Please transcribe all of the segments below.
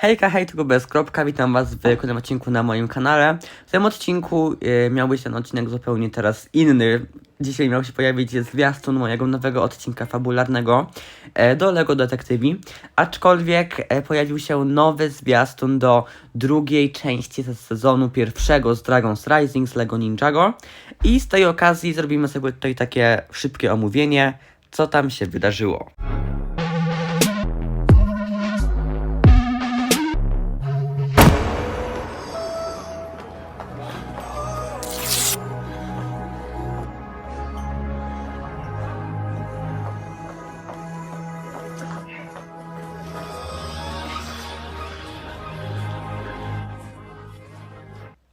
Hejka, hej, tylko bez kropka, witam was w kolejnym odcinku na moim kanale. W tym odcinku y, miał być ten odcinek zupełnie teraz inny. Dzisiaj miał się pojawić zwiastun mojego nowego odcinka fabularnego e, do LEGO Detektywi, aczkolwiek e, pojawił się nowy zwiastun do drugiej części ze sezonu pierwszego z Dragon's Rising z LEGO Ninjago i z tej okazji zrobimy sobie tutaj takie szybkie omówienie, co tam się wydarzyło.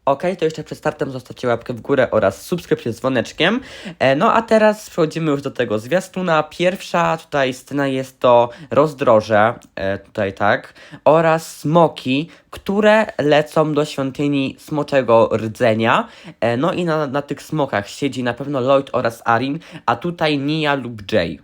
Ok, to jeszcze przed startem zostawcie łapkę w górę oraz subskrypcję z dzwoneczkiem. E, no a teraz przechodzimy już do tego zwiastuna. Pierwsza tutaj scena jest to rozdroże, e, tutaj tak, oraz smoki, które lecą do świątyni smoczego rdzenia. E, no i na, na tych smokach siedzi na pewno Lloyd oraz Arin, a tutaj Nia lub Jay.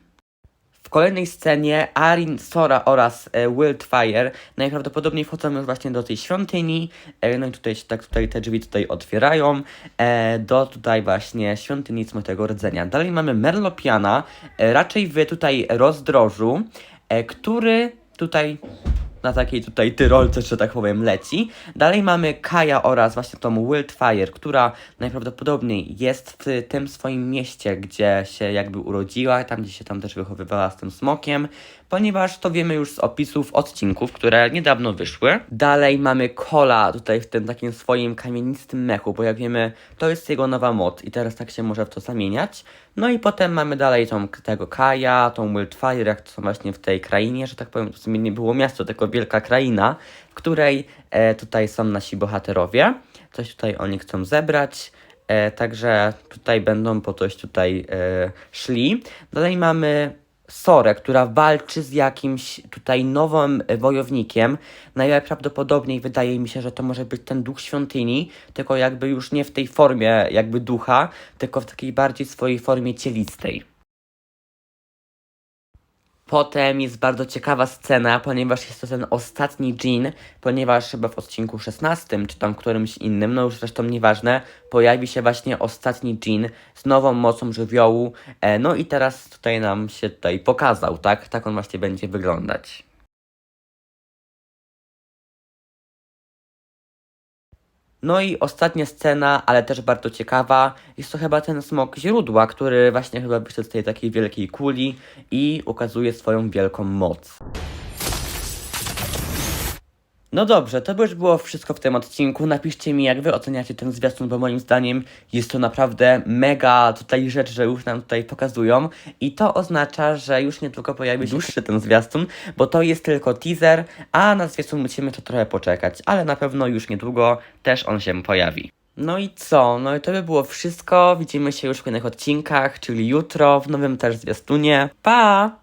Kolejnej scenie Arin, Sora oraz e, Wildfire najprawdopodobniej wchodzą już właśnie do tej świątyni. E, no i tutaj się tak tutaj te drzwi tutaj otwierają e, do tutaj właśnie świątyni Smutego Rdzenia. Dalej mamy Merlopiana, e, raczej w tutaj rozdrożu, e, który tutaj na takiej tutaj tyrolce, że tak powiem, leci. Dalej mamy Kaja oraz właśnie tą Wildfire, która najprawdopodobniej jest w tym swoim mieście, gdzie się jakby urodziła, tam gdzie się tam też wychowywała z tym smokiem, ponieważ to wiemy już z opisów odcinków, które niedawno wyszły. Dalej mamy Kola tutaj w tym takim swoim kamienistym mechu, bo jak wiemy, to jest jego nowa moc i teraz tak się może w to zamieniać. No i potem mamy dalej tą, tego Kaja, tą Wildfire, jak to są właśnie w tej krainie, że tak powiem, to w sumie nie było miasto, tylko wielka kraina, w której e, tutaj są nasi bohaterowie. Coś tutaj oni chcą zebrać. E, także tutaj będą po coś tutaj e, szli. Dalej mamy Sorę, która walczy z jakimś tutaj nowym e, wojownikiem. Najprawdopodobniej wydaje mi się, że to może być ten duch świątyni, tylko jakby już nie w tej formie jakby ducha, tylko w takiej bardziej swojej formie cielistej. Potem jest bardzo ciekawa scena, ponieważ jest to ten ostatni Jean, ponieważ chyba w odcinku 16 czy tam którymś innym, no już zresztą nieważne, pojawi się właśnie ostatni Jean z nową mocą żywiołu. E, no i teraz tutaj nam się tutaj pokazał, tak? Tak on właśnie będzie wyglądać. No i ostatnia scena, ale też bardzo ciekawa, jest to chyba ten smok źródła, który właśnie chyba wyszedł z tej takiej wielkiej kuli i ukazuje swoją wielką moc. No dobrze, to by już było wszystko w tym odcinku. Napiszcie mi, jak wy oceniacie ten zwiastun, bo moim zdaniem jest to naprawdę mega tutaj rzecz, że już nam tutaj pokazują. I to oznacza, że już niedługo pojawi się dłuższy ten zwiastun, bo to jest tylko teaser, a na zwiastun musimy jeszcze trochę poczekać. Ale na pewno już niedługo też on się pojawi. No i co? No i to by było wszystko. Widzimy się już w kolejnych odcinkach, czyli jutro w nowym też zwiastunie. Pa!